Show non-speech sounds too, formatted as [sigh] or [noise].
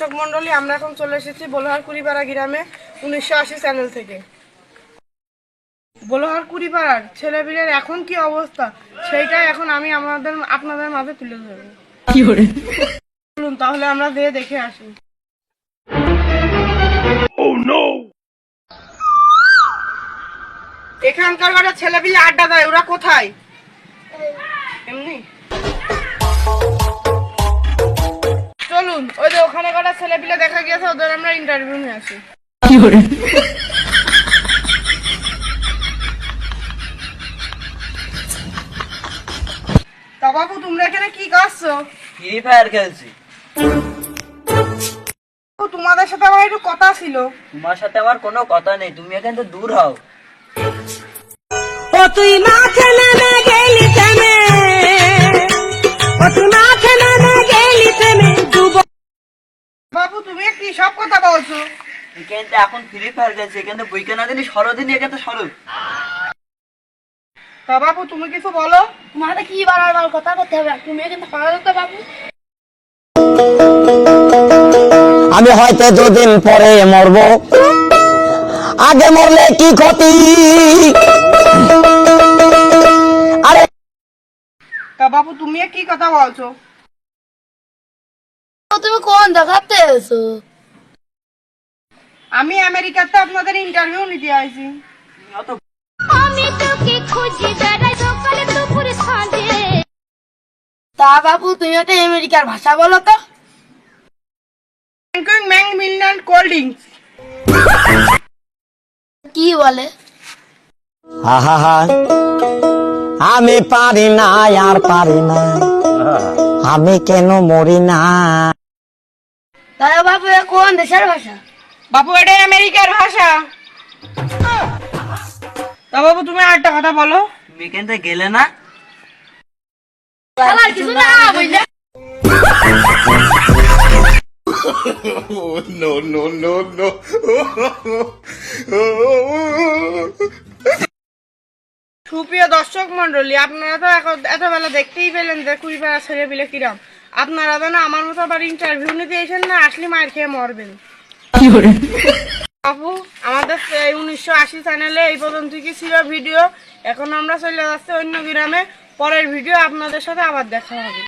দর্শক মন্ডলী আমরা এখন চলে এসেছি বলোহার কুড়িপাড়া গ্রামে উনিশশো আশি চ্যানেল থেকে। বলোহার কুড়িপাড়ার ছেলেপিলের এখন কি অবস্থা? সেইটাই এখন আমি আমাদের আপনাদের মাঝে তুলে ধরবো। চলুন তাহলে আমরা দিয়ে দেখে আসি। এখানকার কটা ছেলেপিলে আড্ডা দেয় ওরা কোথায়? এমনি? চলুন ওই ছেলেপিলে দেখা গিয়েছে ওদের আমরা ইন্টারভিউ নিয়ে আসি তা বাবু তোমরা এখানে কি করছ? ফ্রি ফায়ার খেলছি। ও, তোমাদের সাথে আমার একটু কথা ছিল। তোমার সাথে আমার কোনো কথা নেই তুমি এখান থেকে দূর হও। ও তুই মাঠে নেমে গেলি। তুমি সব কথা বলছো? এখান ফ্রি ফায়ার খেলছি এখান থেকে বই কেনা দিনই সরদিনই এখান তা বাবু তুমি কিছু বলো? কি বারবার বার কথা করতে হবে? তুমি কিন্তু যেতে বাবু। আমি হয়তো দুদিন পরে মরব। আগে মরলে কি ক্ষতি? আরে তা বাবু তুমি কি কথা বলছো? তুমি কোন দেখাতে এসো? আমি আমেরিকাতে আপনাদের ইন্টারভিউ নিতে আইছি। আমি তোকে খুঁজি বেড়াই সকালে দুপুরে সাঁঝে তা বাবু তুমি একটা আমেরিকার ভাষা বলো তো। ব্যাংকিং ম্যাং মিলনান কোল্ড ড্রিঙ্কস কি বলে? হা হা আমি পারি না আর পারি না। আমি কেন মরি না? তাহলে বাবু এ কোন দেশের ভাষা? বাবু এটা আমেরিকার ভাষা। তা বাবু তুমি আর একটা কথা বলো। এখান গেলে না? বুঝলে? [laughs] [laughs] সুপ্রিয় দর্শক মন্ডলী আপনারা তো এখন এত বেলা দেখতেই পেলেন যে কুড়িপাড়া ছেলে পিলে কিরাম। আপনারা যেন আমার মতো আবার ইন্টারভিউ নিতে এসেন না আসলে মার খেয়ে মরবেন। আপু, আমাদের উনিশশো আশি চ্যানেলে এই পর্যন্ত কি ছিল ভিডিও এখন আমরা চলে যাচ্ছি অন্য গ্রামে। পরের ভিডিও আপনাদের সাথে আবার দেখা হবে।